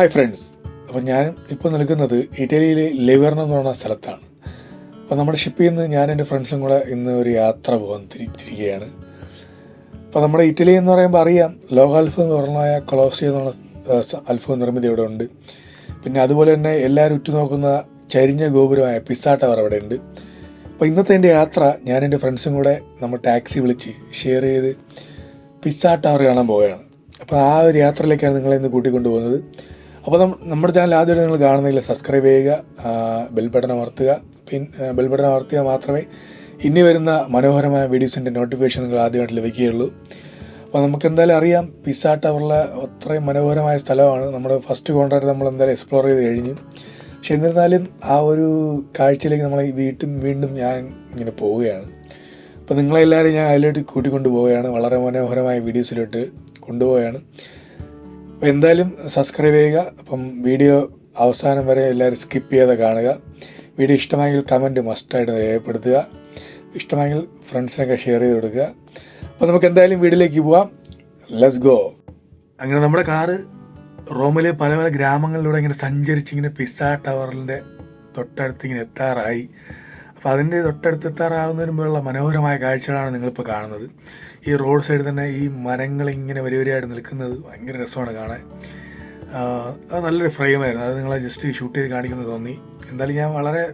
Hi friends അപ്പം ഞാൻ ഇപ്പോൾ നിൽക്കുന്നത് ഇറ്റലിയിലെ ലിവർണ എന്ന് പറയുന്ന സ്ഥലത്താണ്. അപ്പോൾ നമ്മുടെ ഷിപ്പിൽ നിന്ന് ഞാൻ എന്റെ ഫ്രണ്ട്സും കൂടെ ഇന്ന് ഒരു യാത്ര പോകാൻ തിരിച്ചിരിക്കുകയാണ് അപ്പോൾ നമ്മുടെ ഇറ്റലി എന്ന് പറയുമ്പോൾ അറിയാം ലോകാത്ഭുതം എന്ന് പറഞ്ഞായ കൊളോസി എന്നുള്ള സ- നിർമ്മിതി ഇവിടെ ഉണ്ട്. പിന്നെ അതുപോലെ തന്നെ എല്ലാവരും ഉറ്റുനോക്കുന്ന ചരിഞ്ഞ ഗോപുരമായ പിസ്സ ടവർ അവിടെ ഉണ്ട്. അപ്പോൾ ഇന്നത്തെ എന്റെ യാത്ര ഞാൻ എന്റെ ഫ്രണ്ട്സും കൂടെ നമ്മൾ ടാക്സി വിളിച്ച് ഷെയർ ചെയ്ത് പിസ്സ ടവർ കാണാൻ പോവുകയാണ്. അപ്പോൾ ആ ഒരു യാത്രയിലേക്കാണ് നിങ്ങളെ ഇന്ന് കൂട്ടിക്കൊണ്ടു പോകുന്നത് അപ്പോൾ നമ്മുടെ ചാനൽ ആദ്യമായിട്ട് നിങ്ങൾ കാണുന്നെങ്കിൽ സബ്സ്ക്രൈബ് ചെയ്യുക ബെൽബട്ടൺ ബെൽ ബട്ടൺ അമർത്തുക. പിന്നെ ബെൽ ബട്ടൺ അമർത്തിയാൽ മാത്രമേ ഇനി വരുന്ന മനോഹരമായ വീഡിയോസിന്റെ നോട്ടിഫിക്കേഷൻ നിങ്ങൾ ആദ്യമായിട്ട് ലഭിക്കുകയുള്ളൂ. അപ്പോൾ നമുക്ക് എന്തായാലും അറിയാം പിസ ടവറിലെ അത്രയും മനോഹരമായ സ്ഥലമാണ്. നമ്മുടെ ഫസ്റ്റ് കോൺട്രാക്ട് നമ്മൾ എന്തായാലും എക്സ്പ്ലോർ ചെയ്ത് കഴിഞ്ഞു. പക്ഷെ എന്നിരുന്നാലും ആ ഒരു കാഴ്ചയിലേക്ക് നമ്മൾ വീട്ടും വീണ്ടും ഞാൻ ഇങ്ങനെ പോവുകയാണ്. അപ്പോൾ നിങ്ങളെല്ലാവരും ഞാൻ അതിലോട്ട് കൂട്ടിക്കൊണ്ടു പോവുകയാണ് വളരെ മനോഹരമായ വീഡിയോസിലോട്ട് കൊണ്ടുപോവുകയാണ്. അപ്പോൾ എന്തായാലും സബ്സ്ക്രൈബ് ചെയ്യുക. അപ്പം വീഡിയോ അവസാനം വരെ എല്ലാവരും സ്കിപ്പ് ചെയ്യാതെ കാണുക. വീഡിയോ ഇഷ്ടമായെങ്കിൽ കമന്റ് മസ്റ്റായിട്ട് രേഖപ്പെടുത്തുക. ഇഷ്ടമായെങ്കിൽ ഫ്രണ്ട്സിനൊക്കെ ഷെയർ ചെയ്ത് കൊടുക്കുക. അപ്പോൾ നമുക്ക് എന്തായാലും വീഡിയോയിലേക്ക് പോവാം. ലെറ്റ്സ് ഗോ അങ്ങനെ നമ്മുടെ കാറ് റോമിലെ പല പല ഗ്രാമങ്ങളിലൂടെ ഇങ്ങനെ സഞ്ചരിച്ച് ഇങ്ങനെ പിസ്സ ടവറിന്റെ തൊട്ടടുത്ത് ഇങ്ങനെ എത്താറായി. അപ്പോൾ അതിന്റെ തൊട്ടടുത്ത് എത്താറാകുന്നതിന് മുമ്പുള്ള മനോഹരമായ കാഴ്ചകളാണ് നിങ്ങളിപ്പോൾ കാണുന്നത്. ഈ റോഡ് സൈഡിൽ തന്നെ ഈ മരങ്ങൾ ഇങ്ങനെ വലിയ വരിയായിട്ട് നിൽക്കുന്നത് ഭയങ്കര രസമാണ് കാണാൻ. അത് നല്ലൊരു ഫ്രെയിമായിരുന്നു. അത് നിങ്ങളെ ജസ്റ്റ് ഷൂട്ട് ചെയ്ത് കാണിക്കുന്നത് തോന്നി. എന്തായാലും ഞാൻ വളരെ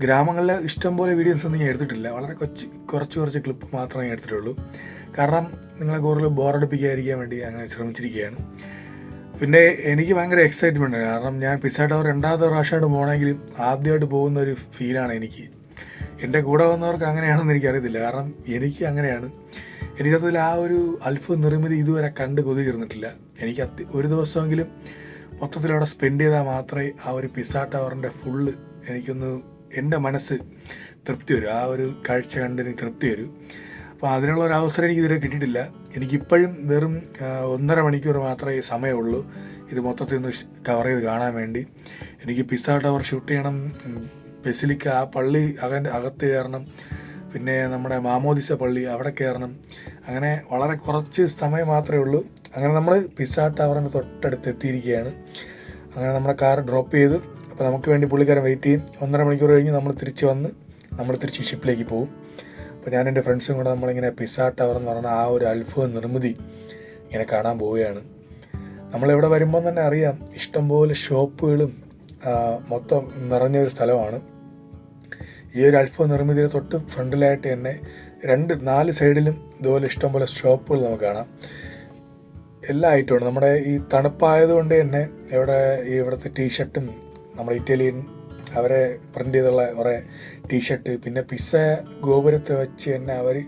ഗ്രാമങ്ങളിലെ ഇഷ്ടംപോലെ വീഡിയോസ് ഒന്നും ഞാൻ എടുത്തിട്ടില്ല. വളരെ കൊച്ച് കുറച്ച് കുറച്ച് ക്ലിപ്പ് മാത്രമേ ഞാൻ എടുത്തിട്ടുള്ളൂ. കാരണം നിങ്ങളെ കൂടുതൽ ബോറടിപ്പിക്കാതിരിക്കാൻ വേണ്ടി അങ്ങനെ ശ്രമിച്ചിരിക്കുകയാണ്. പിന്നെ എനിക്ക് ഭയങ്കര എക്സൈറ്റ്മെന്റ് കാരണം ഞാൻ പിസ്സ ടവർ രണ്ടാമത്തെ പ്രാവശ്യമായിട്ട് പോകണമെങ്കിലും ആദ്യമായിട്ട് പോകുന്ന ഒരു ഫീലാണ് എനിക്ക്. എന്റെ കൂടെ വന്നവർക്ക് അങ്ങനെയാണെന്ന് എനിക്കറിയത്തില്ല. കാരണം എനിക്ക് അങ്ങനെയാണ്. എനിക്ക് അതിൽ ആ ഒരു അത്ഭുത നിർമ്മിതി ഇതുവരെ കണ്ട് കൊതികീർന്നിട്ടില്ല എനിക്ക് അത്യ ഒരു ദിവസമെങ്കിലും മൊത്തത്തിൽ അവിടെ സ്പെൻഡ് ചെയ്താൽ മാത്രമേ ആ ഒരു പിസ്സ ടവറിന്റെ ഫുള്ള് എനിക്കൊന്ന് എന്റെ മനസ്സ് തൃപ്തി വരും. ആ ഒരു കാഴ്ച കണ്ട് എനിക്ക് തൃപ്തി വരും. അപ്പോൾ അതിനുള്ള ഒരു അവസരം എനിക്ക് ഇതുവരെ കിട്ടിയിട്ടില്ല. എനിക്കിപ്പോഴും വെറും ഒന്നര മണിക്കൂർ മാത്രമേ സമയമുള്ളൂ. ഇത് മൊത്തത്തിൽ ഒന്ന് കവർ ചെയ്ത് കാണാൻ വേണ്ടി. എനിക്ക് പിസ ടവർ ഷൂട്ട് ചെയ്യണം. ബെസിലിക്ക ആ പള്ളി അകന്റെ അകത്ത് കയറണം. പിന്നെ നമ്മുടെ മാമോദിസ പള്ളി അവിടെ കയറണം. അങ്ങനെ വളരെ കുറച്ച് സമയം മാത്രമേ ഉള്ളൂ. അങ്ങനെ നമ്മൾ പിസ ടവറിന്റെ തൊട്ടടുത്ത് എത്തിയിരിക്കുകയാണ്. അങ്ങനെ നമ്മുടെ കാർ ഡ്രോപ്പ് ചെയ്തു. അപ്പോൾ നമുക്ക് വേണ്ടി പുള്ളിക്കാരൻ വെയിറ്റ് ചെയ്യും. ഒന്നര മണിക്കൂർ കഴിഞ്ഞ് നമ്മൾ തിരിച്ച് വന്ന് നമ്മൾ തിരിച്ച് ഷിപ്പിലേക്ക് പോകും. അപ്പോൾ ഞാൻ എന്റെ ഫ്രണ്ട്സും കൂടെ നമ്മളിങ്ങനെ പിസ ടവർ എന്ന് പറയുന്ന ആ ഒരു അത്ഭുത നിർമ്മിതി ഇങ്ങനെ കാണാൻ പോവുകയാണ്. നമ്മളിവിടെ വരുമ്പോൾ തന്നെ അറിയാം ഇഷ്ടംപോലെ ഷോപ്പുകളും മൊത്തം നിറഞ്ഞ ഒരു സ്ഥലമാണ്. ഈ ഒരു അത്ഭുത നിർമ്മിതിയുടെ തൊട്ട് ഫ്രണ്ടിലായിട്ട് തന്നെ രണ്ട് നാല് സൈഡിലും ഇതുപോലെ ഇഷ്ടംപോലെ ഷോപ്പുകൾ നമുക്ക് കാണാം. എല്ലാ ഐറ്റമാണ് നമ്മുടെ ഈ തണുപ്പായതുകൊണ്ട് തന്നെ ഇവിടെ ഈ ഇവിടുത്തെ ടീഷർട്ടും നമ്മുടെ ഇറ്റാലിയൻ അവരെ പ്രിന്റ് ചെയ്തുള്ള കുറേ ടീഷർട്ട് പിന്നെ പിസ്സ ഗോപുരത്തെ വെച്ച് തന്നെ അവർ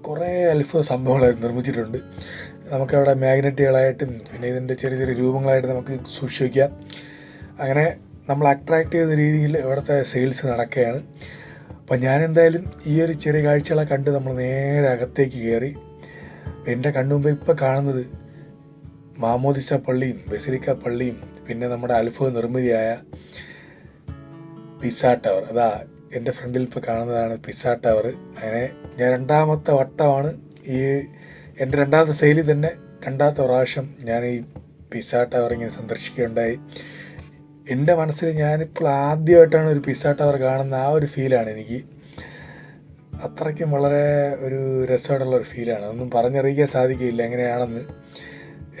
കുറേ അത്ഭുത സംഭവങ്ങൾ നിർമ്മിച്ചിട്ടുണ്ട്. നമുക്കവിടെ മാഗ്നറ്റുകളായിട്ടും പിന്നെ ഇതിന്റെ ചെറിയ ചെറിയ രൂപങ്ങളായിട്ട് നമുക്ക് സൂക്ഷിക്കാം. അങ്ങനെ നമ്മൾ അട്രാക്ട് ചെയ്യുന്ന രീതിയിൽ ഇവിടുത്തെ സെയിൽസ് നടക്കുകയാണ്. അപ്പം ഞാൻ എന്തായാലും ഈ ഒരു ചെറിയ കാഴ്ചകളെ കണ്ട് നമ്മൾ നേരെ അകത്തേക്ക് കയറി. എന്റെ കണ്ണുമുമ്പ് ഇപ്പം കാണുന്നത് മാമോദിസ പള്ളിയും ബസിലിക്ക പള്ളിയും പിന്നെ നമ്മുടെ അത്ഭുത നിർമ്മിതിയായ പിസ്സ ടവർ അതാ എന്റെ ഫ്രണ്ടിൽ ഇപ്പോൾ കാണുന്നതാണ് പിസ ടവർ അങ്ങനെ ഞാൻ രണ്ടാമത്തെ വട്ടമാണ് ഈ എന്റെ രണ്ടാമത്തെ ശൈലി തന്നെ രണ്ടാമത്തെ പ്രാവശ്യം ഞാൻ ഈ പിസ ടവർ ഇങ്ങനെ സന്ദർശിക്കുകയുണ്ടായി. എന്റെ മനസ്സിൽ ഞാനിപ്പോൾ ആദ്യമായിട്ടാണ് ഒരു പിസ ടവർ കാണുന്ന ആ ഒരു ഫീലാണ് എനിക്ക്. അത്രയ്ക്കും വളരെ ഒരു രസമായിട്ടുള്ള ഒരു ഫീലാണ് അതൊന്നും പറഞ്ഞറിയിക്കാൻ സാധിക്കില്ല എങ്ങനെയാണെന്ന്.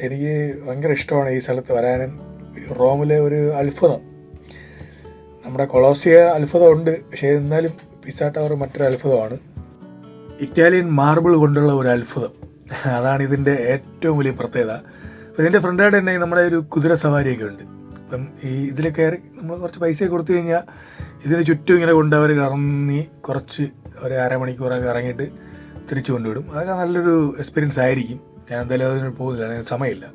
എനിക്ക് ഭയങ്കര ഇഷ്ടമാണ് ഈ സ്ഥലത്ത് വരാനും. റോമിലെ ഒരു അത്ഭുതം. നമ്മുടെ കൊളോസിയ അത്ഭുതമുണ്ട്. പക്ഷേ എന്നാലും പിസ ടവർ മറ്റൊരു അത്ഭുതമാണ്. ഇറ്റാലിയൻ മാർബിൾ കൊണ്ടുള്ള ഒരു അത്ഭുതം. അതാണ് ഇതിന്റെ ഏറ്റവും വലിയ പ്രത്യേകത. അപ്പോൾ ഇതിന്റെ ഫ്രണ്ടായിട്ട് തന്നെ നമ്മുടെ ഒരു കുതിര സവാരിയൊക്കെ ഉണ്ട്. അപ്പം ഈ ഇതിൽ കയറി നമ്മൾ കുറച്ച് പൈസ കൊടുത്തു കഴിഞ്ഞാൽ ഇതിന് ചുറ്റും ഇങ്ങനെ കൊണ്ട് അവർ കറങ്ങി കുറച്ച് ഒരു അരമണിക്കൂറൊക്കെ ഇറങ്ങിയിട്ട് തിരിച്ചു കൊണ്ടുവിടും. അതൊക്കെ നല്ലൊരു എക്സ്പീരിയൻസ് ആയിരിക്കും. ഞാൻ എന്തായാലും അതിന് പോകുന്നില്ല. സമയമില്ല.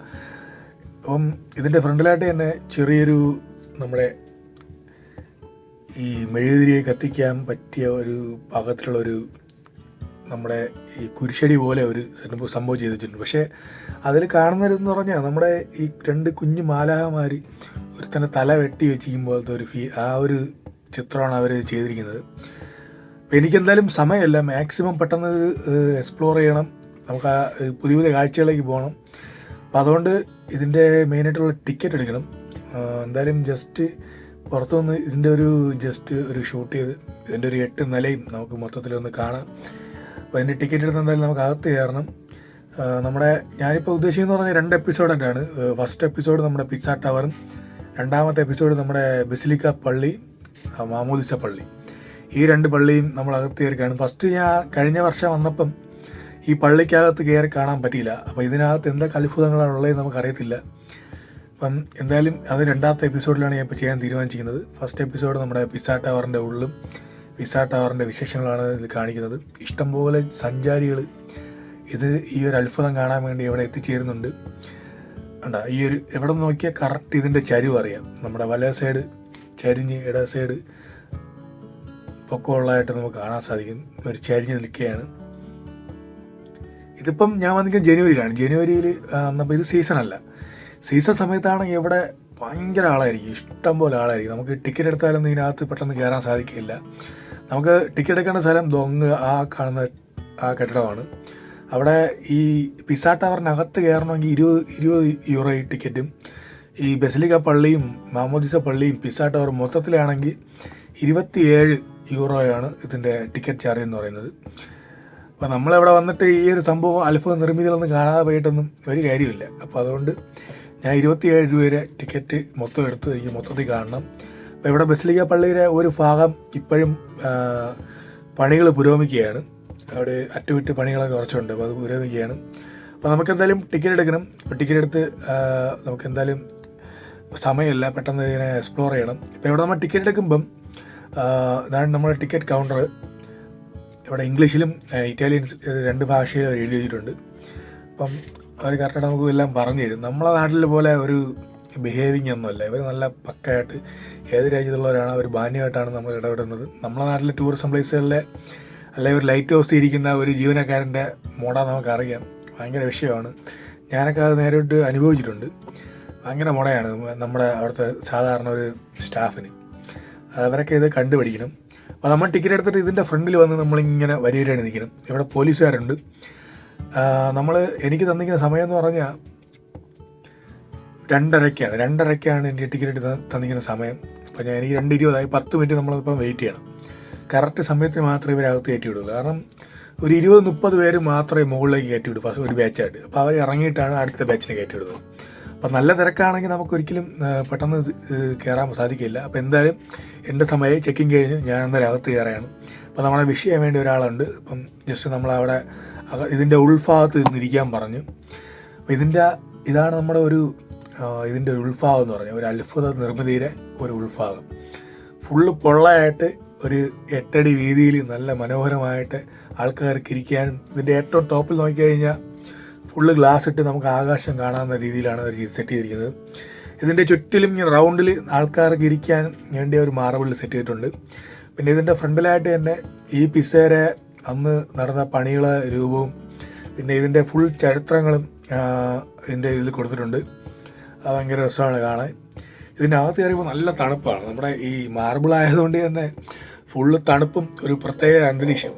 അപ്പം ഇതിന്റെ ഫ്രണ്ടിലായിട്ട് തന്നെ ചെറിയൊരു നമ്മുടെ ഈ മെഴുകുതിരിയെ കത്തിക്കാൻ പറ്റിയ ഒരു പാകത്തിലുള്ളൊരു നമ്മുടെ ഈ കുരിശടി പോലെ ഒരു സംഭവം സംഭവം ചെയ്തിട്ടുണ്ട്. പക്ഷേ അതിൽ കാണുന്നതെന്ന് പറഞ്ഞാൽ നമ്മുടെ ഈ രണ്ട് കുഞ്ഞു മാലാഹമാർ ഒരു തന്നെ തല വെട്ടി വെച്ചിരിക്കുമ്പോഴത്തെ ഒരു ഫീ ആ ഒരു ചിത്രമാണ് അവർ ചെയ്തിരിക്കുന്നത്. അപ്പോൾ എനിക്കെന്തായാലും സമയമല്ല. മാക്സിമം പെട്ടെന്ന് എക്സ്പ്ലോർ ചെയ്യണം. നമുക്ക് ആ പുതിയ പുതിയ കാഴ്ചകളിലേക്ക് പോകണം. അപ്പോൾ അതുകൊണ്ട് ഇതിന്റെ മെയിനായിട്ടുള്ള ടിക്കറ്റ് എടുക്കണം. എന്തായാലും ജസ്റ്റ് പുറത്തുനിന്ന് ഇതിന്റെ ഒരു ജസ്റ്റ് ഒരു ഷൂട്ട് ചെയ്ത് ഇതിന്റെ ഒരു എട്ട് നിലയും നമുക്ക് മൊത്തത്തിലൊന്ന് കാണാം. അപ്പോൾ അതിന്റെ ടിക്കറ്റ് എടുത്ത് എന്തായാലും നമുക്ക് അകത്ത് കയറണം. നമ്മുടെ ഞാനിപ്പോൾ ഉദ്ദേശിക്കുന്നത് പറഞ്ഞാൽ രണ്ട് എപ്പിസോഡായിട്ടാണ് ഫസ്റ്റ് എപ്പിസോഡ് നമ്മുടെ പിസ്സ ടവറും രണ്ടാമത്തെ എപ്പിസോഡ് നമ്മുടെ ബസിലിക്ക പള്ളി മാമോദിസ പള്ളി. ഈ രണ്ട് പള്ളിയും നമ്മൾ അകത്ത് കയറിക്കാണ് ഫസ്റ്റ് ഞാൻ കഴിഞ്ഞ വർഷം വന്നപ്പം ഈ പള്ളിക്കകത്ത് കയറി കാണാൻ പറ്റിയില്ല. അപ്പോൾ ഇതിനകത്ത് എന്തൊക്കെ അത്ഭുതങ്ങളാണ് ഉള്ളതെന്ന് നമുക്കറിയത്തില്ല. അപ്പം എന്തായാലും അത് രണ്ടാമത്തെ എപ്പിസോഡിലാണ് ഞാൻ ഇപ്പോൾ ചെയ്യാൻ തീരുമാനിച്ചിരിക്കുന്നത്. ഫസ്റ്റ് എപ്പിസോഡ് നമ്മുടെ പിസ്സ ടവറിന്റെ ഉള്ളിലും പിസ്സ ടവറിന്റെ വിശേഷങ്ങളാണ് ഇതിൽ കാണിക്കുന്നത്. ഇഷ്ടംപോലെ സഞ്ചാരികൾ ഇത് ഈ ഒരു അത്ഭുതം കാണാൻ വേണ്ടി ഇവിടെ എത്തിച്ചേരുന്നുണ്ട്. കണ്ട ഈ ഒരു എവിടെ നോക്കിയാൽ കറക്റ്റ് ഇതിന്റെ ചരിവ് അറിയാം. നമ്മുടെ വല സൈഡ് ചരിഞ്ഞ് ഇട സൈഡ് പൊക്കമുള്ളതായിട്ട് നമുക്ക് കാണാൻ സാധിക്കും. ഒരു ചരിഞ്ഞ് നിൽക്കുകയാണ്. ഇതിപ്പം ഞാൻ വന്നിരിക്കുന്നത് ജനുവരിയിലാണ്. ജനുവരിയിൽ എന്നപ്പോൾ ഇത് സീസൺ അല്ല. സീസൺ സമയത്താണ് ഇവിടെ ഭയങ്കര ആളായിരിക്കും ഇഷ്ടം പോലെ ആളായിരിക്കും. നമുക്ക് ടിക്കറ്റ് എടുത്താലൊന്നും ഇതിനകത്ത് പെട്ടെന്ന് കയറാൻ സാധിക്കില്ല. നമുക്ക് ടിക്കറ്റ് എടുക്കേണ്ട സ്ഥലം ദൊങ്ങ് ആ കാണുന്ന ആ കെട്ടിടമാണ്. അവിടെ ഈ പിസ ടവറിനകത്ത് കയറണമെങ്കിൽ ഇരുപത് ഇരുപത് യൂറോ ടിക്കറ്റും ഈ ബസിലിക്ക പള്ളിയും മാമോദിസ പള്ളിയും പിസ ടവർ മൊത്തത്തിലാണെങ്കിൽ ഇരുപത്തിയേഴ് യൂറോയാണ് ഇതിന്റെ ടിക്കറ്റ് ചാർജ് എന്ന് പറയുന്നത്. അപ്പോൾ നമ്മളിവിടെ വന്നിട്ട് ഈ ഒരു സംഭവം അത്ഭുത നിർമ്മിതികളൊന്നും കാണാതെ പോയിട്ടൊന്നും ഒരു കാര്യമില്ല അപ്പോൾ അതുകൊണ്ട് ഞാൻ ഇരുപത്തിയേഴ് രൂപയുടെ ടിക്കറ്റ് മൊത്തം എടുത്ത് എനിക്ക് മൊത്തത്തിൽ കാണണം. അപ്പോൾ ഇവിടെ ബസിലിക്ക പള്ളിയുടെ ഒരു ഭാഗം ഇപ്പോഴും പണികൾ പുരോഗമിക്കുകയാണ്. അവിടെ അറ്റുവിറ്റ് പണികളൊക്കെ കുറച്ചുണ്ട് അപ്പോൾ അത് പുരോഗമിക്കുകയാണ്. അപ്പോൾ നമുക്ക് എന്തായാലും ടിക്കറ്റ് എടുക്കണം. അപ്പോൾ ടിക്കറ്റ് എടുത്ത് നമുക്ക് എന്തായാലും സമയമില്ല പെട്ടെന്ന് ഇതിനെ എക്സ്പ്ലോർ ചെയ്യണം. ഇപ്പോൾ ഇവിടെ നമ്മൾ ടിക്കറ്റ് എടുക്കുമ്പം ഇതാണ് നമ്മുടെ ടിക്കറ്റ് കൗണ്ടർ ഇവിടെ ഇംഗ്ലീഷിലും ഇറ്റാലിയൻ രണ്ട് ഭാഷയിലും എഴുതി അപ്പം അവർ കറക്റ്റായിട്ട് നമുക്ക് എല്ലാം പറഞ്ഞു തരും. നമ്മളെ നാട്ടിൽ പോലെ ഒരു ബിഹേവിങ് ഒന്നുമല്ല. ഇവർ നല്ല പക്കയായിട്ട് ഏത് രാജ്യത്തുള്ളവരാണ് അവർ മാന്യമായിട്ടാണ് നമ്മൾ ഇടപെടുന്നത്. നമ്മളെ നാട്ടിലെ ടൂറിസം പ്ലേസുകളിലെ അല്ലെങ്കിൽ ഒരു ലൈറ്റ് ഹൗസിൽ ഇരിക്കുന്ന ഒരു ജീവനക്കാരന്റെ മോഡ നമുക്കറിയാം. ഭയങ്കര വിഷയമാണ്. ഞാനൊക്കെ അത് നേരിട്ട് അനുഭവിച്ചിട്ടുണ്ട്. ഭയങ്കര മുടയാണ് നമ്മുടെ അവിടുത്തെ സാധാരണ ഒരു സ്റ്റാഫിന്. അവരൊക്കെ ഇത് കണ്ടുപിടിക്കണം. അപ്പോൾ നമ്മൾ ടിക്കറ്റ് എടുത്തിട്ട് ഇതിന്റെ ഫ്രണ്ടിൽ വന്ന് നമ്മളിങ്ങനെ വരിയിലാണ് നിൽക്കണം. ഇവിടെ പോലീസുകാരുണ്ട്. നമ്മൾ എനിക്ക് തന്നിരിക്കുന്ന സമയം എന്ന് പറഞ്ഞാൽ രണ്ടരയ്ക്കാണ് രണ്ടരയ്ക്കാണ് എനിക്ക് ടിക്കറ്റ് തന്നിരിക്കുന്ന സമയം. അപ്പോൾ ഞാൻ എനിക്ക് രണ്ട് ഇരുപതായി പത്ത് മിനിറ്റ് നമ്മളിപ്പം വെയിറ്റ് ചെയ്യണം. കറക്റ്റ് സമയത്തിന് മാത്രമേ ഇവരകത്ത് കയറ്റി കാരണം ഒരു ഇരുപത് മുപ്പത് പേര് മാത്രമേ മുകളിലേക്ക് കയറ്റി വിടൂ ഫസ്റ്റ് ഒരു ബാച്ചായിട്ട്. അപ്പോൾ അവർ ഇറങ്ങിയിട്ടാണ് അടുത്ത ബാച്ചിന് കയറ്റി വിടുന്നത് അപ്പോൾ നല്ല തിരക്കാണെങ്കിൽ നമുക്കൊരിക്കലും പെട്ടെന്ന് കയറാൻ സാധിക്കില്ല. അപ്പോൾ എന്തായാലും എന്റെ സമയം ചെക്കിങ് കഴിഞ്ഞ് ഞാൻ എന്തായാലും അകത്ത് കയറുകയാണ്. അപ്പോൾ നമ്മളെ വിഷ് ചെയ്യാൻ വേണ്ടി ഒരാളുണ്ട്. അപ്പം ജസ്റ്റ് നമ്മളവിടെ ഇതിന്റെ ഉൾഭാഗത്ത് നിന്നിരിക്കാൻ പറഞ്ഞു. ഇതിന്റെ ഇതാണ് നമ്മുടെ ഒരു ഇതിന്റെ ഉൾഭാഗം എന്ന് പറഞ്ഞാൽ ഒരു അത്ഭുത നിർമ്മിതിയുടെ ഒരു ഉൾഭാഗം. ഫുള്ള് പൊള്ളയായിട്ട് ഒരു എട്ടടി വീതിയിൽ നല്ല മനോഹരമായിട്ട് ആൾക്കാർക്ക് ഇരിക്കാനും ഇതിന്റെ ഏറ്റവും ടോപ്പിൽ നോക്കിക്കഴിഞ്ഞാൽ ഫുള്ള് ഗ്ലാസ് ഇട്ട് നമുക്ക് ആകാശം കാണാവുന്ന രീതിയിലാണ് അവർ സെറ്റ് ചെയ്തിരിക്കുന്നത്. ഇതിന്റെ ചുറ്റിലും ഇങ്ങനെ റൗണ്ടിൽ ആൾക്കാർക്ക് ഇരിക്കാൻ വേണ്ടി ഒരു മാർബിൾ സെറ്റ് ചെയ്തിട്ടുണ്ട്. പിന്നെ ഇതിന്റെ ഫ്രണ്ടിലായിട്ട് തന്നെ ഈ പിസേരെ അന്ന് നടന്ന പണികളെ രൂപവും പിന്നെ ഇതിന്റെ ഫുൾ ചരിത്രങ്ങളും ഇതിന്റെ ഇതിൽ കൊടുത്തിട്ടുണ്ട്. അത് ഭയങ്കര രസമാണ് കാണാൻ. ഇതിന്റെ അകത്ത് കയറിയപ്പോൾ നല്ല തണുപ്പാണ്. നമ്മുടെ ഈ മാർബിൾ ആയതുകൊണ്ട് തന്നെ ഫുള്ള് തണുപ്പും ഒരു പ്രത്യേക അന്തരീക്ഷം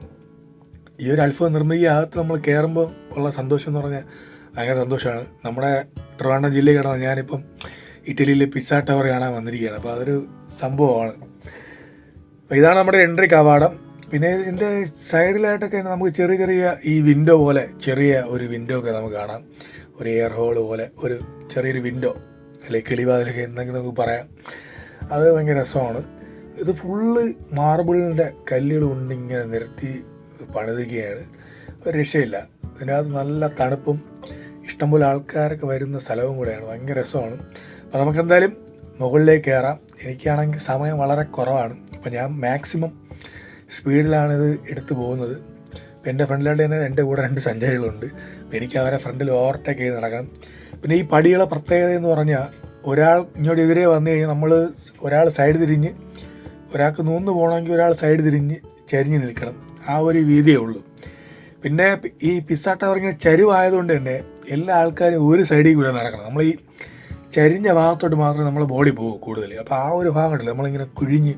ഈ ഒരു അത്ഭുതം നിർമ്മിതി അകത്ത് നമ്മൾ കയറുമ്പോൾ ഉള്ള സന്തോഷം എന്ന് പറഞ്ഞാൽ ഭയങ്കര സന്തോഷമാണ്. നമ്മുടെ ട്രിവാൻഡ്രം ജില്ലയിൽ കിടന്ന ഞാനിപ്പം ഇറ്റലിയിലെ പിസ്സ ടവർ കാണാൻ വന്നിരിക്കുകയാണ്. അപ്പോൾ അതൊരു സംഭവമാണ്. അപ്പോൾ ഇതാണ് നമ്മുടെ എൻട്രി കവാടം. പിന്നെ ഇതിന്റെ സൈഡിലായിട്ടൊക്കെ നമുക്ക് ചെറിയ ചെറിയ ഈ വിൻഡോ പോലെ ചെറിയ ഒരു വിൻഡോ ഒക്കെ നമുക്ക് കാണാം. ഒരു എയർ ഹോൾ പോലെ ഒരു ചെറിയൊരു വിൻഡോ അല്ലെങ്കിൽ കിളിവാതിലൊക്കെ എന്തെങ്കിലും നമുക്ക് പറയാം. അത് ഭയങ്കര രസമാണ്. ഇത് ഫുള്ള് മാർബിളിന്റെ കല്ലുകൾ കൊണ്ട് ഇങ്ങനെ നിരത്തി പണിതുകയാണ്. ഒരു രക്ഷയില്ല. ഇതിനകത്ത് നല്ല തണുപ്പും ഇഷ്ടംപോലെ ആൾക്കാരൊക്കെ വരുന്ന സ്ഥലവും കൂടെയാണ്. ഭയങ്കര രസമാണ്. അപ്പോൾ നമുക്കെന്തായാലും മുകളിലേക്ക് കയറാം. എനിക്കാണെങ്കിൽ സമയം വളരെ കുറവാണ്. അപ്പോൾ ഞാൻ മാക്സിമം സ്പീഡിലാണ് ഇത് എടുത്തു പോകുന്നത്. അപ്പോൾ എന്റെ ഫ്രണ്ടിലായിട്ട് തന്നെ എന്റെ കൂടെ രണ്ട് സഞ്ചാരികളുണ്ട്. അപ്പോൾ എനിക്ക് അവരെ ഫ്രണ്ടിൽ ഓവർടേക്ക് ചെയ്ത് നടക്കണം. പിന്നെ ഈ പടികളെ പ്രത്യേകത എന്ന് പറഞ്ഞാൽ ഒരാൾ ഇങ്ങോട്ട് എതിരെ വന്നു കഴിഞ്ഞാൽ നമ്മൾ ഒരാൾ സൈഡ് തിരിഞ്ഞ് ഒരാൾക്ക് നൂന്ന് പോകണമെങ്കിൽ ഒരാൾ സൈഡ് തിരിഞ്ഞ് ചരിഞ്ഞ് നിൽക്കണം. ആ ഒരു വീതിയേ ഉള്ളൂ. പിന്നെ ഈ പിസ്സ ടവർ ഇങ്ങനെ ചരിവായതുകൊണ്ട് തന്നെ എല്ലാ ആൾക്കാരും ഒരു സൈഡിൽ കൂടെ നടക്കണം. നമ്മൾ ഈ ചരിഞ്ഞ ഭാഗത്തോട്ട് മാത്രമേ നമ്മൾ ബോഡി പോകും കൂടുതൽ. അപ്പോൾ ആ ഒരു ഭാഗം ഉണ്ടല്ലോ. നമ്മളിങ്ങനെ കുഴിഞ്ഞ്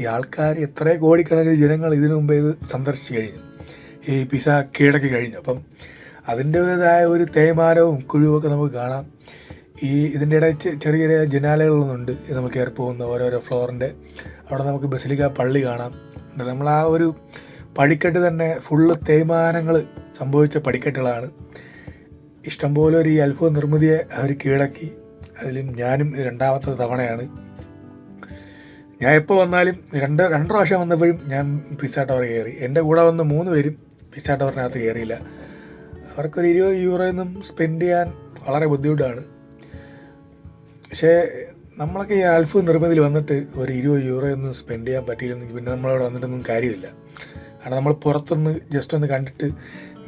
ഈ ആൾക്കാർ എത്ര കോടിക്കണക്കിന് ജനങ്ങൾ ഇതിനു മുമ്പേ ഇത് സന്ദർശിച്ച് കഴിഞ്ഞു. ഈ പിസ കീഴടക്കി കഴിഞ്ഞു. അപ്പം അതിന്റെതായ ഒരു തേയ്മാനവും കുഴിവൊക്കെ നമുക്ക് കാണാം. ഈ ഇതിന്റെ ഇടയിൽ ചെറിയ ചെറിയ ജനാലകളൊന്നുണ്ട്. നമുക്ക് കയറി പോകുന്ന ഓരോരോ ഫ്ലോറിന്റെ. അവിടെ നമുക്ക് ബസിലിക്ക പള്ളി കാണാം. നമ്മൾ ആ ഒരു പടിക്കെട്ട് തന്നെ ഫുള്ള് തേയ്മാനങ്ങൾ സംഭവിച്ച പടിക്കെട്ടുകളാണ്. ഇഷ്ടംപോലെ ഒരു ഈ അത്ഭുത നിർമ്മിതിയെ അവർ കീഴടക്കി. അതിലും ഞാനും രണ്ടാമത്തെ തവണയാണ്. ഞാൻ എപ്പോൾ വന്നാലും രണ്ട് രണ്ട് പ്രാവശ്യം വന്നപ്പോഴും ഞാൻ പിസ്സ ടവർ കയറി എന്റെ കൂടെ വന്ന് മൂന്ന് പേരും പിസ്സ ടവറിനകത്ത് കയറിയില്ല അവർക്കൊരു ഇരുപത് യൂറോയൊന്നും സ്പെൻഡ് ചെയ്യാൻ വളരെ ബുദ്ധിമുട്ടാണ്. പക്ഷേ നമ്മളൊക്കെ ഈ അൽഫ് നിർമ്മിതിയിൽ വന്നിട്ട് ഒരു ഇരുപത് യൂറോയൊന്നും സ്പെൻഡ് ചെയ്യാൻ പറ്റിയില്ലെങ്കിൽ പിന്നെ നമ്മളവിടെ വന്നിട്ടൊന്നും കാര്യമില്ല. കാരണം നമ്മൾ പുറത്തൊന്ന് ജസ്റ്റ് ഒന്ന് കണ്ടിട്ട്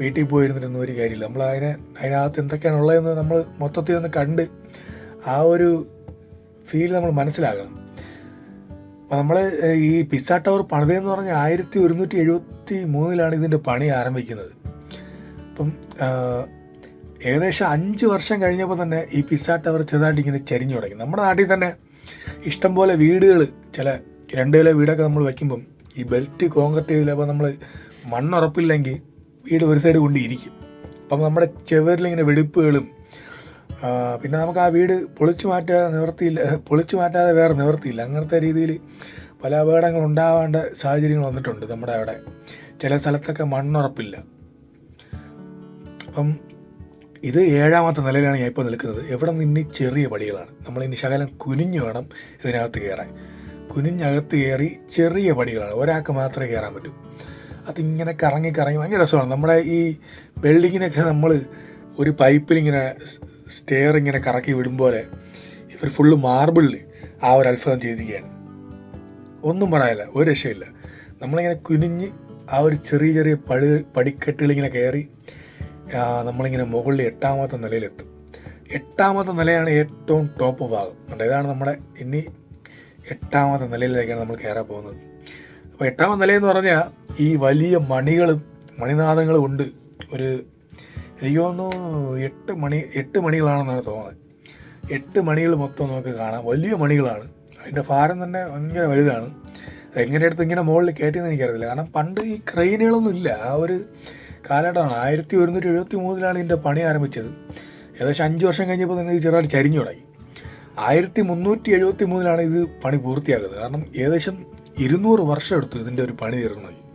വീട്ടിൽ പോയിരുന്നിട്ടൊന്നും ഒരു കാര്യമില്ല. നമ്മൾ അതിനെ അതിനകത്ത് എന്തൊക്കെയാണ് ഉള്ളതെന്ന് നമ്മൾ മൊത്തത്തിൽ ഒന്ന് കണ്ട് ആ ഒരു ഫീൽ നമ്മൾ മനസ്സിലാക്കണം. അപ്പോൾ നമ്മൾ ഈ പിസ ടവർ പണിതെന്ന് പറഞ്ഞാൽ ആയിരത്തി ഒരുന്നൂറ്റി എഴുപത്തി മൂന്നിലാണ് ഇതിന്റെ പണി ആരംഭിക്കുന്നത്. അപ്പം ഏകദേശം അഞ്ച് വർഷം കഴിഞ്ഞപ്പോൾ തന്നെ ഈ പിസ ടവർ ചെറുതായിട്ട് ഇങ്ങനെ ചരിഞ്ഞു തുടങ്ങി. നമ്മുടെ നാട്ടിൽ തന്നെ ഇഷ്ടംപോലെ വീടുകൾ ചില രണ്ട് കിലോ വീടൊക്കെ നമ്മൾ വയ്ക്കുമ്പം ഈ ബെൽറ്റ് കോൺക്രീറ്റ് ചെയ്തില്ലപ്പോൾ നമ്മൾ മണ്ണുറപ്പില്ലെങ്കിൽ വീട് ഒരു സൈഡ് കൊണ്ടിരിക്കും. അപ്പം നമ്മുടെ ചെവരിലിങ്ങനെ വെടിപ്പുകളും പിന്നെ നമുക്ക് ആ വീട് പൊളിച്ചു മാറ്റാതെ നിവർത്തിയില്ല പൊളിച്ചു മാറ്റാതെ വേറെ നിവർത്തിയില്ല. അങ്ങനത്തെ രീതിയിൽ പല അപകടങ്ങൾ ഉണ്ടാവേണ്ട സാഹചര്യങ്ങൾ വന്നിട്ടുണ്ട് നമ്മുടെ അവിടെ. ചില സ്ഥലത്തൊക്കെ മണ്ണുറപ്പില്ല. അപ്പം ഇത് ഏഴാമത്തെ നിലയിലാണ് ഞാൻ ഇപ്പോൾ നിൽക്കുന്നത്. എവിടെ നിന്ന് ചെറിയ പടികളാണ്? നമ്മൾ ഇനി ശകലം കുനിഞ്ഞു വേണം ഇതിനകത്ത് കയറാൻ. കുനിഞ്ഞകത്ത് കയറി ചെറിയ പടികളാണ്. ഒരാൾക്ക് മാത്രമേ കയറാൻ പറ്റൂ. അതിങ്ങനെ കറങ്ങി കറങ്ങി ഭയങ്കര രസമാണ്. നമ്മുടെ ഈ ബിൽഡിങ്ങിനൊക്കെ നമ്മൾ ഒരു പൈപ്പിൽ ഇങ്ങനെ സ്റ്റെയർ ഇങ്ങനെ കറക്കി വിടും പോലെ ഇവർ ഫുള്ള് മാർബിളിൽ ആ ഒരു അത്ഭുതം ചെയ്തിരിക്കുകയാണ്. ഒന്നും പറയാനില്ല ഒരു രക്ഷയില്ല നമ്മളിങ്ങനെ കുനിഞ്ഞ് ആ ഒരു ചെറിയ ചെറിയ പടി പടിക്കെട്ടുകളിങ്ങനെ കയറി നമ്മളിങ്ങനെ മുകളിൽ എട്ടാമത്തെ നിലയിലെത്തും. എട്ടാമത്തെ നിലയാണ് ഏറ്റവും ടോപ്പ് ഭാഗം. ഇതാണ് നമ്മുടെ ഇനി എട്ടാമത്തെ നിലയിലേക്കാണ് നമ്മൾ കയറാൻ പോകുന്നത്. അപ്പോൾ എട്ടാമത്തെ നിലയെന്ന് പറഞ്ഞാൽ ഈ വലിയ മണികളും മണിനാഥങ്ങളും ഉണ്ട്. ഒരു എനിക്ക് തോന്നുന്നു എട്ട് മണി എട്ട് മണികളാണെന്നാണ് തോന്നുന്നത്. എട്ട് മണികൾ മൊത്തം നമുക്ക് കാണാം. വലിയ മണികളാണ്. അതിന്റെ ഭാരം തന്നെ ഭയങ്കര വലുതാണ്. എങ്ങനെ എടുത്ത് ഇങ്ങനെ മുകളിൽ കയറ്റിയെന്ന് എനിക്കറിയില്ല കാരണം പണ്ട് ഈ ക്രെയിനുകളൊന്നും ഇല്ല. ആ ഒരു കാലഘട്ടമാണ്. ആയിരത്തി ഒരുന്നൂറ്റി എഴുപത്തി മൂന്നിലാണ് ഇതിന്റെ പണി ആരംഭിച്ചത്. ഏകദേശം അഞ്ച് വർഷം കഴിഞ്ഞപ്പോൾ തന്നെ ഇത് ചെറുതായി ചരിഞ്ഞു തുടങ്ങി. ആയിരത്തി മുന്നൂറ്റി എഴുപത്തി മൂന്നിലാണ് ഇത് പണി പൂർത്തിയാക്കുന്നത്. കാരണം ഏകദേശം ഇരുന്നൂറ് വർഷം എടുത്തു ഇതിന്റെ ഒരു പണി തീർക്കണമെങ്കിൽ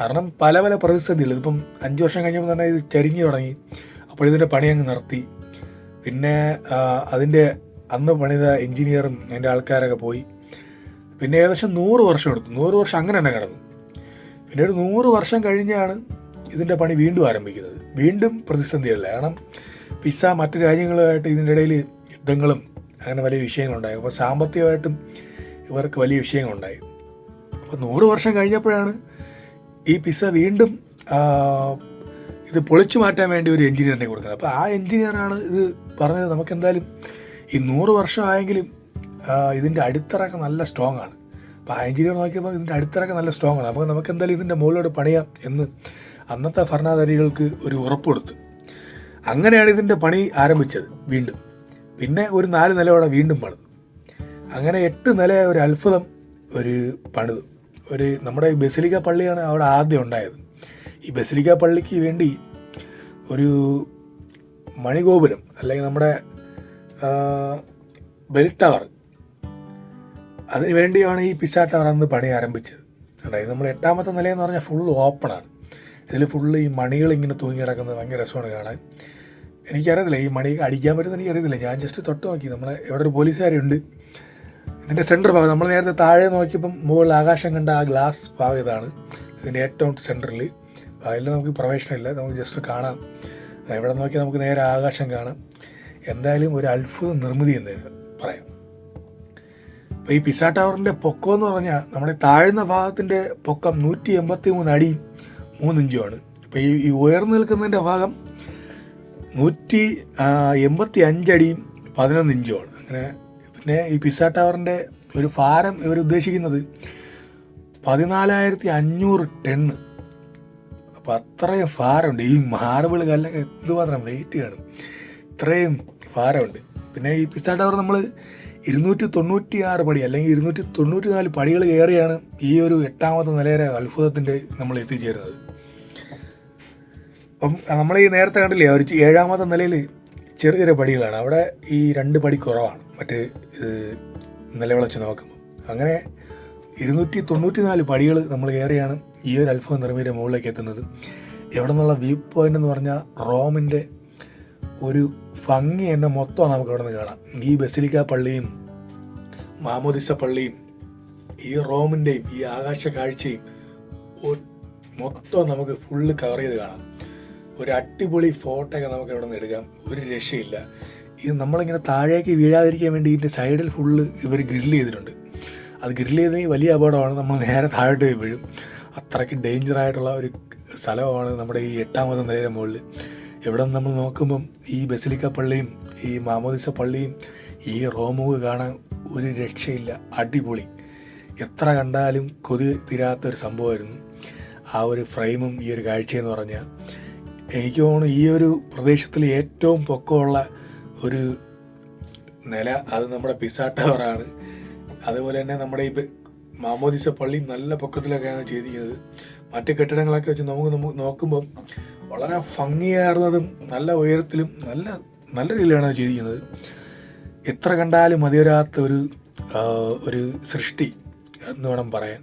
കാരണം പല പല പ്രതിസന്ധികൾ ഇതിപ്പം അഞ്ച് വർഷം കഴിഞ്ഞപ്പോൾ തന്നെ ഇത് ചരിഞ്ഞു തുടങ്ങി. അപ്പോൾ ഇതിന്റെ പണി അങ്ങ് നിർത്തി. പിന്നെ അതിന്റെ അന്ന് പണിത എഞ്ചിനീയറും അതിന്റെ ആൾക്കാരൊക്കെ പോയി. പിന്നെ ഏകദേശം നൂറ് വർഷം എടുത്തു. നൂറ് വർഷം അങ്ങനെ തന്നെ കിടന്നു. പിന്നെ ഒരു നൂറ് വർഷം കഴിഞ്ഞാണ് ഇതിന്റെ പണി വീണ്ടും ആരംഭിക്കുന്നത്. വീണ്ടും പ്രതിസന്ധിയല്ല. കാരണം പിസ്സ മറ്റു രാജ്യങ്ങളുമായിട്ട് ഇതിന്റെ ഇടയിൽ യുദ്ധങ്ങളും അങ്ങനെ വലിയ വിഷയങ്ങളുണ്ടായി. അപ്പോൾ സാമ്പത്തികമായിട്ടും ഇവർക്ക് വലിയ വിഷയങ്ങളുണ്ടായി. അപ്പോൾ നൂറ് വർഷം കഴിഞ്ഞപ്പോഴാണ് ഈ പിസ്സ വീണ്ടും ഇത് പൊളിച്ചു മാറ്റാൻ വേണ്ടി ഒരു എഞ്ചിനീയറിനെ കൊടുക്കുന്നത്. അപ്പോൾ ആ എഞ്ചിനീയറാണ് ഇത് പറഞ്ഞത് നമുക്ക് എന്തായാലും ഈ നൂറ് വർഷമായെങ്കിലും ഇതിന്റെ അടിത്തറൊക്കെ നല്ല സ്ട്രോങ് ആണ്. അപ്പോൾ ആ എഞ്ചിനീയർ നോക്കിയപ്പോൾ ഇതിന്റെ അടിത്തറൊക്കെ നല്ല സ്ട്രോങ് ആണ്. അപ്പോൾ നമുക്ക് എന്തായാലും ഇതിന്റെ മുകളിലോട്ട് പണിയാം എന്ന് അന്നത്തെ ഭരണാധികാരികൾക്ക് ഒരു ഉറപ്പ് കൊടുത്തു. അങ്ങനെയാണ് ഇതിന്റെ പണി ആരംഭിച്ചത് വീണ്ടും. പിന്നെ ഒരു നാല് നിലയോടെ വീണ്ടും പണിതു. അങ്ങനെ എട്ട് നില ഒരു അത്ഭുതം ഒരു പണിതു. ഒരു നമ്മുടെ ബസിലിക്ക പള്ളിയാണ് അവിടെ ആദ്യം ഉണ്ടായത്. ഈ ബസിലിക്ക പള്ളിക്ക് വേണ്ടി ഒരു മണിഗോപുരം അല്ലെങ്കിൽ നമ്മുടെ ബെൽ ടവർ അതിന് വേണ്ടിയാണ് ഈ പിസ ടവർ അന്ന് പണി ആരംഭിച്ചത്. അതായത് നമ്മൾ എട്ടാമത്തെ നിലയെന്ന് പറഞ്ഞാൽ ഫുള്ള് ഓപ്പണാണ് ഇതിൽ ഫുള്ള് ഈ മണികൾ ഇങ്ങനെ തൂങ്ങി കിടക്കുന്നത് ഭയങ്കര രസമാണ് കാണാൻ. എനിക്കറിയത്തില്ല ഈ മണി അടിക്കാൻ പറ്റുമെന്ന് എനിക്കറിയത്തില്ല. ഞാൻ ജസ്റ്റ് തൊട്ട് നോക്കി. നമ്മളെ ഇവിടെ ഒരു പോലീസുകാരുണ്ട് ഇതിന്റെ സെന്റർ ഭാഗം നമ്മൾ നേരത്തെ താഴെ നോക്കിയപ്പം മുകളിൽ ആകാശം കണ്ട ആ ഗ്ലാസ് ഭാഗം ഇതാണ്. ഇതിന്റെ ഏറ്റവും സെന്ററിൽ അതിൽ നമുക്ക് പ്രവേശനമില്ല നമുക്ക് ജസ്റ്റ് കാണാം. എവിടെ നോക്കി നമുക്ക് നേരെ ആകാശം കാണാം. എന്തായാലും ഒരു അത്ഭുത നിർമ്മിതി എന്ന് പറയാം. അപ്പോൾ ഈ പിസ ടവറിന്റെ പൊക്കം എന്ന് പറഞ്ഞാൽ നമ്മുടെ താഴ്ന്ന ഭാഗത്തിന്റെ പൊക്കം നൂറ്റി എൺപത്തി മൂന്ന് അടി മൂന്നിഞ്ചുമാണ് അപ്പോൾ ഈ ഈ ഉയർന്നു നിൽക്കുന്നതിന്റെ ഭാഗം നൂറ്റി എൺപത്തി അഞ്ചടിയും പതിനൊന്ന് ഇഞ്ചുമാണ്. അങ്ങനെ പിന്നെ ഈ പിസ ടവറിന്റെ ഒരു ഭാരം ഇവർ ഉദ്ദേശിക്കുന്നത് പതിനാലായിരത്തി അഞ്ഞൂറ് ടണ്ണ് അപ്പോൾ അത്രയും ഭാരമുണ്ട് ഈ മാർബിൾ കല്ലൊക്കെ എന്തുമാത്രം വെയിറ്റ് കാണും ഇത്രയും ഭാരമുണ്ട് പിന്നെ ഈ പിസ ടവർ നമ്മൾ ഇരുന്നൂറ്റി തൊണ്ണൂറ്റി ആറ് പടി അല്ലെങ്കിൽ ഇരുന്നൂറ്റി തൊണ്ണൂറ്റി നാല് പടികൾ കയറിയാണ് ഈ ഒരു എട്ടാമത്തെ നിലയുടെ അത്ഭുതത്തിന്റെ നമ്മൾ എത്തിച്ചേരുന്നത്. അപ്പം നമ്മൾ ഈ നേരത്തെ കണ്ടില്ലേ അവർ ഏഴാമത്തെ നിലയിൽ ചെറിയ ചെറിയ പടികളാണ്. അവിടെ ഈ രണ്ട് പടി കുറവാണ്. മറ്റ് നിലവിളച്ച് നോക്കുമ്പോൾ അങ്ങനെ ഇരുന്നൂറ്റി തൊണ്ണൂറ്റി നാല് പടികൾ നമ്മൾ കയറിയാണ് ഈ ഒരു അത്ഭുത നിർമ്മിത മുകളിലേക്ക് എത്തുന്നത്. എവിടെ നിന്നുള്ള വ്യൂ പോയിന്റ് എന്ന് പറഞ്ഞാൽ റോമിന്റെ ഒരു ഭംഗി തന്നെ മൊത്തം നമുക്ക് അവിടെ നിന്ന് കാണാം. ഈ ബസിലിക്ക പള്ളിയും മാമോദിസ പള്ളിയും ഈ റോമിന്റെയും ഈ ആകാശ കാഴ്ചയും മൊത്തം നമുക്ക് ഫുള്ള് കവർ ചെയ്ത് കാണാം. ഒരു അടിപൊളി ഫോട്ടോ ഒക്കെ നമുക്ക് ഇവിടെ നിന്ന് എടുക്കാം. ഒരു രക്ഷയില്ല. ഇത് നമ്മളിങ്ങനെ താഴേക്ക് വീഴാതിരിക്കാൻ വേണ്ടി ഇതിന്റെ സൈഡിൽ ഫുള്ള് ഇവർ ഗ്രില്ല് ചെയ്തിട്ടുണ്ട്. അത് ഗ്രില്ല് ചെയ്തെങ്കിൽ വലിയ അപകടമാണ്. നമ്മൾ നേരെ താഴോട്ട് പോയി വീഴും. അത്രയ്ക്ക് ഡേഞ്ചർ ആയിട്ടുള്ള ഒരു സ്ഥലമാണ് നമ്മുടെ ഈ എട്ടാമത്തെ നിലയുടെ മുകളിൽ. ഇവിടെ നമ്മൾ നോക്കുമ്പം ഈ ബസിലിക്ക പള്ളിയും ഈ മാമോദിസ പള്ളിയും ഈ റോമുക കാണാൻ ഒരു രക്ഷയില്ല. അടിപൊളി. എത്ര കണ്ടാലും കൊതി തീരാത്ത ഒരു സംഭവമായിരുന്നു. ആ ഒരു ഫ്രെയിമും ഈ ഒരു കാഴ്ചയെന്ന് പറഞ്ഞാൽ എനിക്ക് തോന്നുന്നു ഈ ഒരു പ്രദേശത്തിൽ ഏറ്റവും പൊക്കമുള്ള ഒരു നില അത് നമ്മുടെ പിസ ടവറാണ് അതുപോലെ തന്നെ നമ്മുടെ ഈ മാമോദിസ പള്ളി നല്ല പൊക്കത്തിലൊക്കെയാണ് ചെയ്തിരിക്കുന്നത്. മറ്റ് കെട്ടിടങ്ങളൊക്കെ വെച്ച് നമുക്ക് നമുക്ക് നോക്കുമ്പം വളരെ ഭംഗിയാർന്നതും നല്ല ഉയരത്തിലും നല്ല നല്ല രീതിയിലാണ് ചെയ്തിരിക്കുന്നത്. എത്ര കണ്ടാലും മതിവരാത്ത ഒരു ഒരു സൃഷ്ടി എന്ന് വേണം പറയാൻ.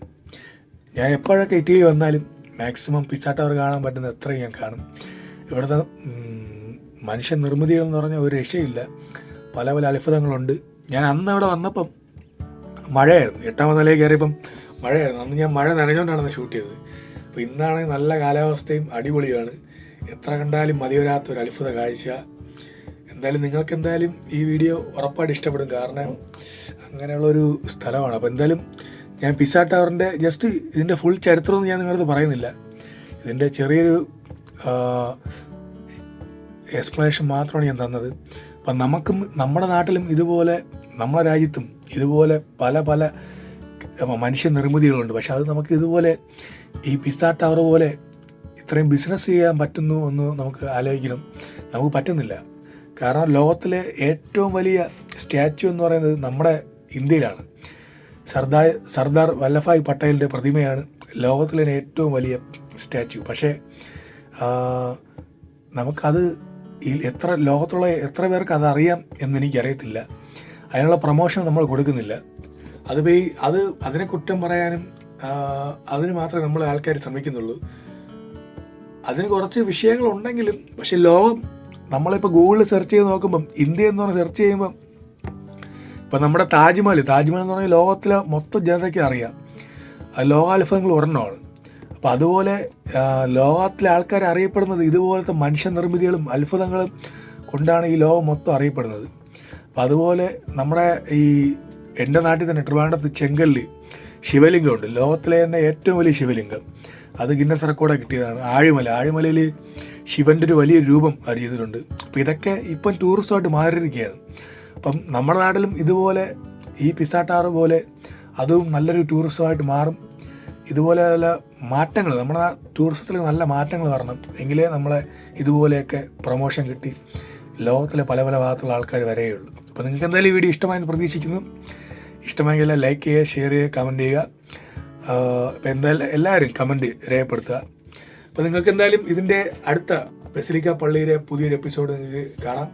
ഞാൻ എപ്പോഴൊക്കെ ഇറ്റലി വന്നാലും മാക്സിമം പിസ ടവർ കാണാൻ പറ്റുന്ന എത്ര ഞാൻ കാണും. ഇവിടുത്തെ മനുഷ്യ നിർമ്മിതികൾ എന്ന് പറഞ്ഞാൽ ഒരു രക്ഷയില്ല. പല പല അത്ഭുതങ്ങളുണ്ട്. ഞാൻ അന്ന് അവിടെ വന്നപ്പം മഴയായിരുന്നു. എട്ടാമത് നിലയിൽ കയറിയപ്പം മഴയായിരുന്നു. അന്ന് ഞാൻ മഴ നനഞ്ഞുകൊണ്ടാണ് ഷൂട്ട് ചെയ്തത്. അപ്പോൾ ഇന്നാണെങ്കിൽ നല്ല കാലാവസ്ഥയും അടിപൊളിയാണ്. എത്ര കണ്ടാലും മതിവരാത്ത ഒരു അത്ഭുത കാഴ്ച. എന്തായാലും നിങ്ങൾക്ക് എന്തായാലും ഈ വീഡിയോ ഉറപ്പായിട്ട് ഇഷ്ടപ്പെടും. കാരണം അങ്ങനെയുള്ളൊരു സ്ഥലമാണ്. അപ്പോൾ എന്തായാലും ഞാൻ പിസ ടവറിന്റെ ജസ്റ്റ് ഇതിന്റെ ഫുൾ ചരിത്രമൊന്നും ഞാൻ നിങ്ങളത് പറയുന്നില്ല. ഇതിന്റെ ചെറിയൊരു എക്സ്പ്ലനേഷൻ മാത്രമാണ് ഞാൻ തന്നത്. അപ്പം നമുക്കും നമ്മുടെ നാട്ടിലും ഇതുപോലെ നമ്മുടെ രാജ്യത്തും ഇതുപോലെ പല പല മനുഷ്യ നിർമ്മിതികളുണ്ട്. പക്ഷെ അത് നമുക്ക് ഇതുപോലെ ഈ പിസ ടവർ പോലെ ഇത്രയും ബിസിനസ് ചെയ്യാൻ പറ്റുന്നു എന്ന് നമുക്ക് ആലോചിക്കണം. നമുക്ക് പറ്റുന്നില്ല. കാരണം ലോകത്തിലെ ഏറ്റവും വലിയ സ്റ്റാച്ചു എന്ന് പറയുന്നത് നമ്മുടെ ഇന്ത്യയിലാണ്. സർദാർ സർദാർ വല്ലഭായ് പട്ടേലിന്റെ പ്രതിമയാണ് ലോകത്തിലെ ഏറ്റവും വലിയ സ്റ്റാച്ചു പക്ഷേ നമുക്കത് എത്ര ലോകത്തുള്ള എത്ര പേർക്ക് അതറിയാം എന്ന് എനിക്കറിയത്തില്ല അതിനുള്ള പ്രൊമോഷൻ നമ്മൾ കൊടുക്കുന്നില്ല. അത് പോയി അത് അതിനെ കുറ്റം പറയാനും അതിന് മാത്രമേ നമ്മൾ ആൾക്കാർ ശ്രമിക്കുന്നുള്ളൂ. അതിന് കുറച്ച് വിഷയങ്ങളുണ്ടെങ്കിലും പക്ഷെ ലോകം നമ്മളിപ്പോൾ ഗൂഗിളിൽ സെർച്ച് ചെയ്ത് നോക്കുമ്പം ഇന്ത്യ എന്ന് പറഞ്ഞ് സെർച്ച് ചെയ്യുമ്പം ഇപ്പം നമ്മുടെ താജ്മഹൽ താജ്മഹൽ എന്ന് പറഞ്ഞാൽ ലോകത്തിലെ മൊത്തം ജനതയ്ക്ക് അറിയാം. ലോകാത്ഭുതങ്ങൾ ഒരെണ്ണമാണ്. അപ്പം അതുപോലെ ലോകത്തിലെ ആൾക്കാർ അറിയപ്പെടുന്നത് ഇതുപോലത്തെ മനുഷ്യ നിർമ്മിതികളും അത്ഭുതങ്ങളും കൊണ്ടാണ് ഈ ലോകം മൊത്തം അറിയപ്പെടുന്നത്. അപ്പം അതുപോലെ നമ്മുടെ ഈ എന്റെ നാട്ടിൽ തന്നെ ട്രിവാൻഡത്ത് ചെങ്കല്ല് ശിവലിംഗമുണ്ട് ലോകത്തിലെ തന്നെ ഏറ്റവും വലിയ ശിവലിംഗം. അത് ഗിന്നസ് റെക്കോർഡ് കിട്ടിയതാണ്. ആഴിമല. ആഴിമലയിൽ ശിവന്റെ ഒരു വലിയ രൂപം അവർ ചെയ്തിട്ടുണ്ട്. അപ്പം ഇതൊക്കെ ഇപ്പം ടൂറിസമായിട്ട് മാറിയിരിക്കുകയാണ്. അപ്പം നമ്മുടെ നാട്ടിലും ഇതുപോലെ ഈ പിസാട്ടാറ് പോലെ അതും നല്ലൊരു ടൂറിസമായിട്ട് മാറും. ഇതുപോലെ മാറ്റങ്ങൾ നമ്മുടെ ടൂറിസത്തിൽ നല്ല മാറ്റങ്ങൾ വരണം. എങ്കിലേ നമ്മളെ ഇതുപോലെയൊക്കെ പ്രൊമോഷൻ കിട്ടി. ലോകത്തിലെ പല പല ഭാഗത്തുള്ള ആൾക്കാർ വരെയുള്ളൂ. അപ്പോൾ നിങ്ങൾക്ക് എന്തായാലും ഈ വീഡിയോ ഇഷ്ടമായെന്ന് പ്രതീക്ഷിക്കുന്നു. ഇഷ്ടമായെങ്കിൽ ലൈക്ക് ചെയ്യുക ഷെയർ ചെയ്യുക കമന്റ് ചെയ്യുക. അപ്പോൾ എന്തായാലും എല്ലാവരും കമന്റ് രേഖപ്പെടുത്തുക. അപ്പോൾ നിങ്ങൾക്ക് എന്തായാലും ഇതിന്റെ അടുത്ത ബസിലിക്ക പള്ളിയിലെ പുതിയൊരു എപ്പിസോഡ് നിങ്ങൾക്ക് കാണാം.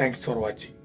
Thanks for watching